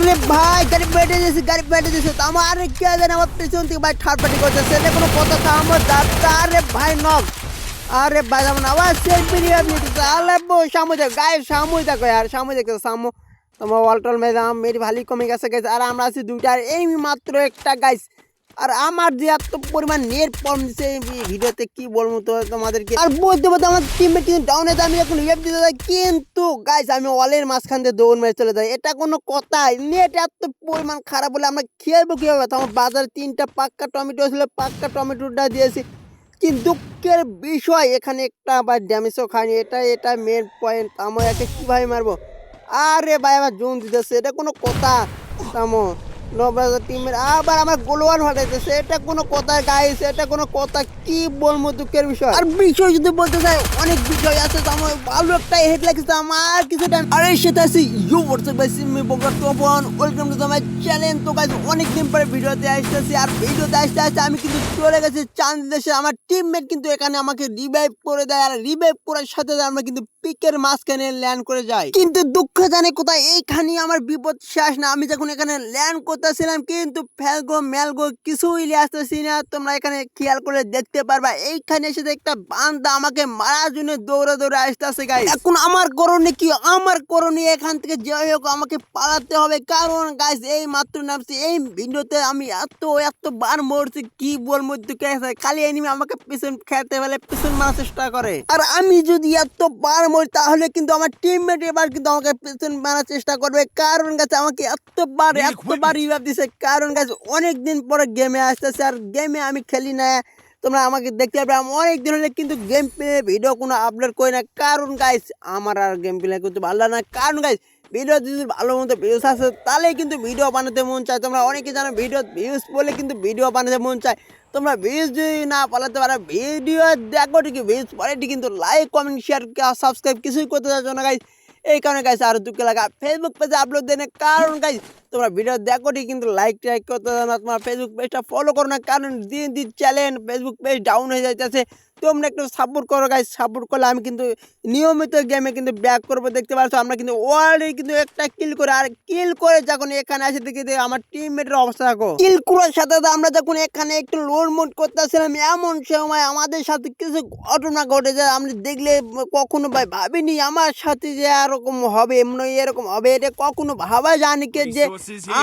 আরে ভাই, গাড়ি বেটে যেছে গাড়ি বেটে যেছে আমার কে জানে আমার পিছন থেকে ভাই থার্ড পার্টি করছে সেটা কোনো কথা আমার দাদা আরে ভাই নক আরে ভাই যেমন আবার সেলফি নিয়ে নিতেছে আরে বউ, সামু দেখো গায়ে সামু দেখো আর সামু দেখতেছে সামু। তোমার ওয়ালটল মেজাম মেরি ভালি কমে গেছে গেছে আর আমরা আছি দুইটা এই মাত্র একটা গাইস আর আমার যে এত পরিমাণ নেট দিছে, এই ভিডিওতে কি বলব তো তোমাদেরকে? আর বলতে বলতে আমার টিমমেট কিন্তু ডাউন হয়ে আমি এখন রিভাইভ দিতে যাই। কিন্তু গাইস আমি ওয়ালের মাঝখান দিয়ে দৌড় মেরে চলে যাই। এটা কোনো কথা নেট এত পরিমাণ খারাপ বলে আমরা খেলব কীভাবে? তো আমার বাজারে তিনটা পাক্কা টমেটো ছিল, পাক্কা টমেটোটা দিয়েছি। কি দুঃখের বিষয়, এখানে একটা আবার ড্যামেজও খায়নি এটা এটা মেন পয়েন্ট আমার একে কীভাবে মারবো? আরে ভাই, আমার জোন দিতেছে, এটা কোনো কথা, তামো। টিমের আবার আমার এটা কোনো কথা গাইছে এটা কোনো কথা, কি বলব দুঃখের বিষয়? আর বিষয় যদি বলতে চাই, অনেক বিষয় আছে আমার ভালো একটা হেড লাগছে, আমার আরে সেটা আছে ইউ হোয়াটসঅ্যাপ বকর তোপন ওয়েলকাম টু চ্যানেল তো অনেক দিন পরে ভিডিওতে আসতেছি, আর ভিডিওতে আসতে আসতে আমি কিন্তু চলে গেছি দেশে আমার টিমমেট কিন্তু এখানে আমাকে রিভাইভ করে দেয়, আর রিভাইভ করার সাথে আমরা কিন্তু পিকের মাঝখানে ল্যান্ড করে যাই। কিন্তু দুঃখ জানে কোথায়? এইখানে আমার বিপদ শেষ না। আমি যখন এখানে ল্যান্ড করতেছিলাম কিন্তু ফেলগো মেলগো কিছুই নিয়ে আসতেছি না। তোমরা এখানে খেয়াল করে দেখতে পারবা এইখানে এসে একটা বান্দা আমাকে মারার জন্য দৌড়ে দৌড়ে আসতেছে গাই এখন আমার করণে কি? আমার করণীয় এখান থেকে যাই হোক আমাকে পালাতে হবে। কারণ গাইস এই মাত্র নামছি এই ভিডিওতে আমি এত এত বার মরছি কি বলব খালি এনিমি আমাকে পিছন খেতে ফেলে পিছন মারার চেষ্টা করে। আর আমি যদি এত বার মরি তাহলে কিন্তু আমার টিমমেট এবার কিন্তু আমাকে পিছন মারার চেষ্টা করবে। কারণ গাছ আমাকে এতবার এতবার রিভাইভ দিছে। কারণ গাছ অনেক দিন পরে গেমে আসতেছে আর গেমে আমি খেলি না। তোমরা আমাকে দেখতে পাবে, আমি অনেক দিন হলে কিন্তু গেম প্লে ভিডিও কোনো আপলোড করি না। কারণ গাইস আমার আর গেম প্লে করতে ভালো না। কারণ গাইস ভিডিও যদি ভালো মতো ভিউজ আসে, তাহলেই কিন্তু ভিডিও বানাতে মন চায়। তোমরা অনেকে জানো ভিডিও ভিউজ বলে কিন্তু ভিডিও বানাতে মন চায়। তোমরা ভিউজ যদি না পালাতে পারো ভিডিও দেখো ঠিকই ভিউজ পরে কিন্তু লাইক কমেন্ট শেয়ার সাবস্ক্রাইব কিছুই করতে চাচ্ছ না গাইস এই কারণে গাইস আরও দুঃখ লাগা। ফেসবুক পেজে আপলোড দেয় না। কারণ গাইস তোমরা ভিডিও দেখো ঠিক কিন্তু লাইক টাইক করতে চাও না। তোমার ফেসবুক পেজটা ফলো করো না, কারণ দিন দিন চ্যানেল ফেসবুক পেজ ডাউন হয়ে যাইতেছে। তোমরা একটু সাপোর্ট করো গাইস সাপোর্ট করলে আমি কিন্তু নিয়মিত গেমে কিন্তু ব্যাক করব, দেখতে পাচ্ছ আমরা কিন্তু অলরেডি কিন্তু একটা কিল করে, আর কিল করে যখন এখানে আসে, দেখি আমার টিমমেটের অবস্থা দেখো। কিল করার সাথে আমরা যখন এখানে একটু লোড মোড করতেছিলাম, এমন সময় আমাদের সাথে কিছু ঘটনা ঘটে যায় আমরা দেখলে কখনো ভাই ভাবিনি আমার সাথে যে এরকম হবে এমন এরকম হবে, এটা কখনো ভাবা জানি কে যে.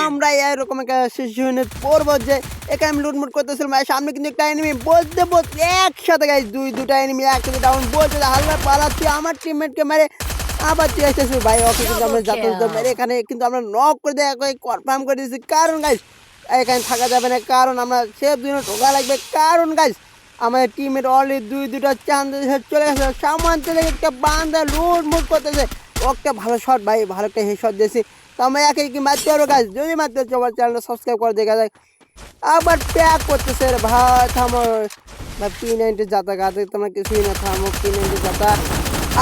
আমরা এরকম একটা সিচুয়েশনে পড়ব যে এখানে আমি লুটমুট করতেছিলাম সামনে কিন্তু একটা এনিমি বলতে বলতে একসাথে দুই দুটা এনিমি একসাথে ডাউন বলতে হাল্লা পালাচ্ছি আমার টিমমেটকে মেরে আবার তুই আসতেছিস ভাই ওকে কিন্তু আমরা যাতে মেরে এখানে কিন্তু আমরা নক করে দেয় কনফার্ম করে দিয়েছি। কারণ গাইজ এখানে থাকা যাবে না কারণ আমরা সেফ দিনে ঢোকা লাগবে। কারণ গাইজ আমাদের টিমের অলরেডি দুই দুটো চান্দ চলে গেছে। সামান চলে একটা বান্দা লুট মুট করতেছে একটা ভালো শট ভাই ভালো একটা হেড শট দিয়েছি। তো আমরা একে কি মারতে পারব গাছ যদি মারতে পারছ আমার চ্যানেলটা সাবস্ক্রাইব করে দেখা যায় আবার প্যাক করতেছে রে ভাই থামো ভাই পি নাইনটি যাতা গাতে তোমরা কিছুই না থামো পি নাইনটি যাতা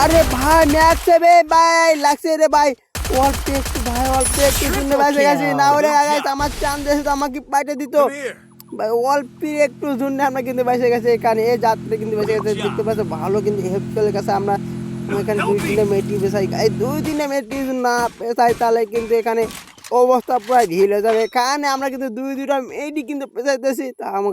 আরে ভাই ম্যাচ রে ভাই লাগছে রে ভাই অল্প একটু ভাই অল্প একটু জন্য বাজে গেছি না ওরে গাইস আমার চান দেশে তো আমাকে পাইটে দিত Come here. ভাই অল্প একটু জন্য আমরা কিন্তু বেঁচে গেছে এখানে এই যাত্রা কিন্তু বেঁচে গেছে দেখতে পাচ্ছ ভালো কিন্তু হেল্প চলে গেছে আমরা এখানে দুই দিনে মেটি পেশাই এই দুই দিনে মেটি না পেশাই তাহলে কিন্তু এখানে অবস্থা প্রায় ঢিল হয়ে যাবে। এখানে আমরা কিন্তু দুই দুটা মেয়েটি কিন্তু পেশাইতেছি তা আমার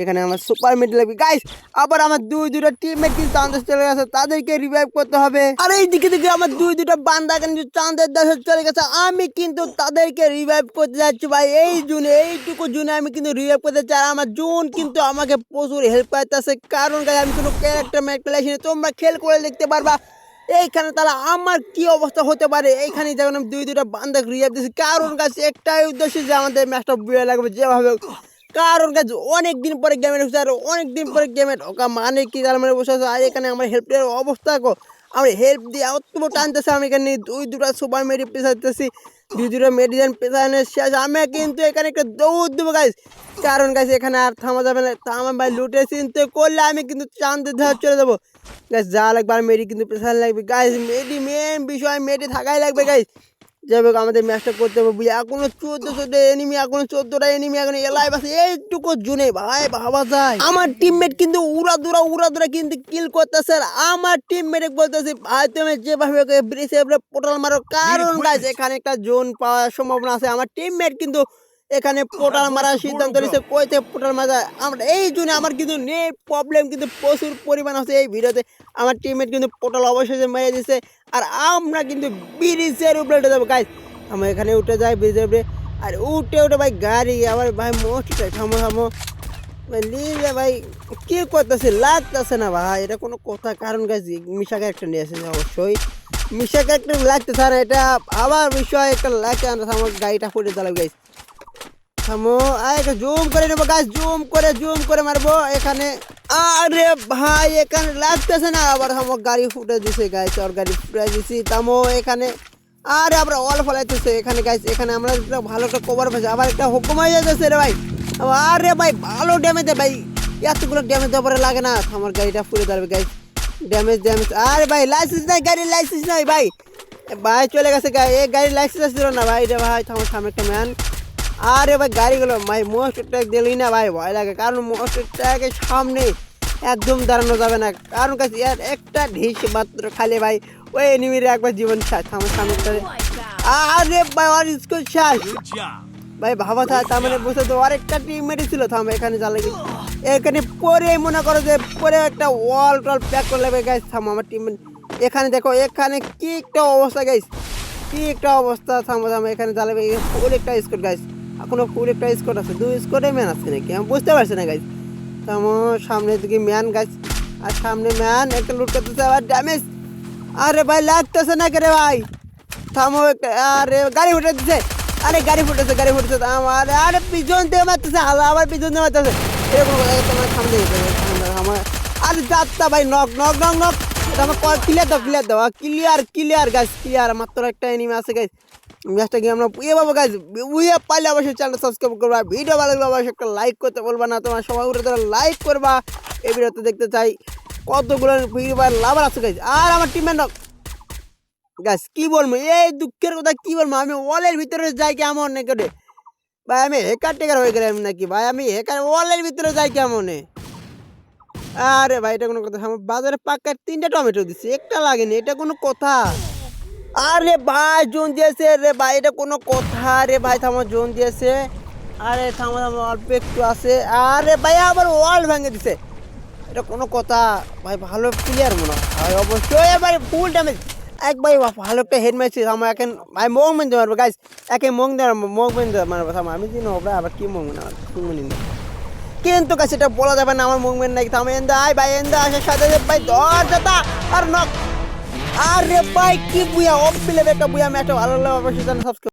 এখানে আমার সুপার মিড লাগবে। গাইস আবার আমার দুই দুটো টিমমেট কিন্তু চান্দের চলে গেছে, তাদেরকে রিভাইভ করতে হবে। আর এই দিকে দিকে আমার দুই দুটো বান্দা কিন্তু চাঁদের দেশে চলে গেছে, আমি কিন্তু তাদেরকে রিভাইভ করতে যাচ্ছি ভাই। এই জুনে, এইটুকু জুনে আমি কিন্তু রিভাইভ করতে চাই, আর আমার জুন কিন্তু আমাকে প্রচুর হেল্প করতেছে। কারণ গাইস আমি কোনো ক্যারেক্টার ম্যাট খেলেছি। তোমরা খেল করে দেখতে পারবা। এইখানে তাহলে আমার কি অবস্থা হতে পারে? এইখানে যখন আমি দুই দুটো বান্ধব রিয়াব দিচ্ছি কারণ গাছ একটাই উদ্দেশ্য যে আমাদের ম্যাচটা বুয়ে লাগবে, যেভাবে। কারণ গাছ অনেক দিন পরে গেমে ঢুকছে আর অনেক দিন পরে গেমে ঢোকা মানে কি তার মানে বসে আছে? আর এখানে আমার হেল্পের অবস্থা কো। আমার হেল্প দিয়ে অত টানতেছে, আমি এখানে দুই দুটা সুপার মেডি পেশাতেছি দুই দুটো মেডিসিন পেশানোর শেষ। আমি কিন্তু এখানে একটা দৌড় দেবো গাছ কারণ গাছ এখানে আর থামা যাবে না। থামা ভাই লুটে চিনতে করলে আমি কিন্তু চাঁদে ধরে চলে যাব। গাছ যা লাগবে আর মেডি কিন্তু প্রেশার লাগবে। গাইস মেডি মেন বিষয় মেডি থাকাই লাগবে গাইস যাই আমাদের ম্যাচটা করতে হবে বুঝি এখনও চোদ্দশোটা এনিমি এখনও চোদ্দটা এনিমি এখন এলাই বাসে এইটুকু জুনে ভাই ভাবা যায়। আমার টিমমেট কিন্তু উড়া দুরা উড়া দুরা কিন্তু কিল করতেছে। আর আমার টিমমেট বলতেছে ভাই তুমি যেভাবে ব্রিজে পোটাল মারো কারণ গাছ এখানে একটা জোন পাওয়ার সম্ভাবনা আছে। আমার টিমমেট কিন্তু এখানে পোটাল মারার সিদ্ধান্ত নিয়েছে কইতে পোটাল মারা আমরা এই জন্য আমার কিন্তু নেট প্রবলেম কিন্তু প্রচুর পরিমাণ আছে এই ভিডিওতে। আমার টিমমেট কিন্তু পোটাল অবশেষে মেরে দিছে। আর আমরা কিন্তু ব্রিজের উপরে উঠে যাব গাইজ আমরা এখানে উঠে যাই ব্রিজের উপরে। আর উঠে উঠে ভাই গাড়ি আবার ভাই মোটটা থামো থামো। ভাই ভাই কি করতেছে? লাগতেছে না ভাই। এটা কোনো কথা কারণ গাছ মিশা ক্যারেক্টার নিয়ে আসেন অবশ্যই। মিশা ক্যারেক্টার লাগতেছে আর এটা আবার বিষয় একটা লাগছে আমার গাড়িটা ফুটে দাঁড়াবে গাইজ থামো আর জুম করে নেব গাছ জুম করে জুম করে মারবো। এখানে আরে ভাই, এখানে লাগতেছে না। আবার আমার গাড়ি ফুটে দিছে গাছ ওর গাড়ি ফুটে দিছি। থামো এখানে আরে আমরা অল ফলাইতেছে। এখানে গাছ এখানে আমরা একটা ভালো একটা কভার পেয়েছি। আবার একটা হুকুম হয়ে যাচ্ছে রে ভাই। আরে ভাই, ভালো ড্যামেজ ভাই। এতগুলো ড্যামেজ দেওয়ার পরে লাগে না। আমার গাড়িটা ফুটে দাঁড়াবে গাছ ড্যামেজ ড্যামেজ আরে ভাই লাইসেন্স নাই, গাড়ির লাইসেন্স নাই, ভাই। ভাই, চলে গেছে গাড়ি গাড়ির লাইসেন্স ছিল না, ভাই রে ভাই। থামো, সামনে একটা ম্যান আরে ভাই গাড়িগুলো ভাই মোস্ট ট্যাগ দিলি না ভাই ভয় লাগে। কারণ মোস্ট ট্যাগের সামনে একদম দাঁড়ানো যাবে না। কারণ কাছে এর একটা ঢিস মাত্র খালি ভাই ওই এনিমির একবার জীবন শেষ আমার সামনে আরে ভাই আর স্কুল শেষ। ভাই ভাবা থা তার মানে বুঝতে তো আরেকটা টিম মেরেছিল থাম এখানে জ্বালে কি এখানে পরে মনে করো যে পরে একটা ওয়াল টল প্যাক করে নেবে গাইস থাম আমার টিম এখানে দেখো এখানে কি একটা অবস্থা গাইস কি একটা অবস্থা থামো থামো এখানে জ্বালাবে ফুল একটা স্কোর গাইস এখনও ফুল একটা স্কোর আছে, দুই স্কোরে ম্যান আছে নাকি? আমি বুঝতে পারছি না গাইস থামো সামনের দিকে ম্যান গাইস আর সামনে ম্যান একটা লুট করতেছে, আবার ড্যামেজ আরে ভাই, লাগতেছে না কে রে ভাই? থামো আরে গাড়ি ফুটে দিছে আরে গাড়ি ফুটেছে গাড়ি ফুটেছে আমার, আরে পিছন থেকে মারতেছে আবার পিছন থেকে মারতেছে। এরকম তোমার সামনে সামনে আমার। আরে যাত্রা ভাই নক নক নক নক আমার ক্লিয়ার দাও ক্লিয়ার দাও। ক্লিয়ার ক্লিয়ার গাছ ক্লিয়ার মাত্র একটা এনিমি আছে গাছ ম্যাচটা গিয়ে আমরা উয়ে পাবো গাছ উয়ে পাইলে অবশ্যই চ্যানেল সাবস্ক্রাইব করবা ভিডিও ভালো লাগলে অবশ্যই একটা লাইক করতে বলবা না, তোমার সবাই উঠে তোরা লাইক করবা। এই ভিডিওতে দেখতে চাই কতগুলো ভিডিও লাভার আছে গাছ আর আমার নক গাছ কি বলব? এই দুঃখের কথা কি বলব? আমি ওয়ালের ভিতরে যাই কেমন না করে? ভাই, আমি হেকার টেকার হয়ে গেলাম নাকি? ভাই, আমি হেকার ওয়ালের ভিতরে যাই কেমন? আরে ভাই, এটা কোনো কথা আমার বাজারে পাক্কা তিনটা টমেটো দিচ্ছে একটা লাগেনি, এটা কোনো কথা। আরে ভাই, জোন দিয়েছে রে ভাই, এটা কোনো কথা রে ভাই, থামো, জোন দিয়েছে। আরে থামো থামো, অল্প একটু আছে। আরে ভাই, আবার ওয়াল ভেঙে দিছে। এটা কোনো কথা, ভাই, ভালো প্লেয়ার মনে হয়। অবশ্যই এবার ফুল ড্যামেজ এক ভাই ভালো একটা হেড ম্যাচ আমার এখন ভাই, মগ মেনতে মারবো গাইস একে মগ দেওয়ার মগ মেনতে মারবো থাম, আমি চিনি ওরা আবার কি মগ মেনে শুনব না কিন্তু কাছে এটা বলা যাবে না, আমার মুভমেন্ট নাকি। থামে, এন্দা, আয় ভাই, এন্দা, আসার সাথে, ভাই যেতা আর নক আরে ভাই কি বুয়া? অফ প্লে একটা বুয়া ম্যাচটা ভালো লাগে অবশ্যই সাবস্ক্রাইব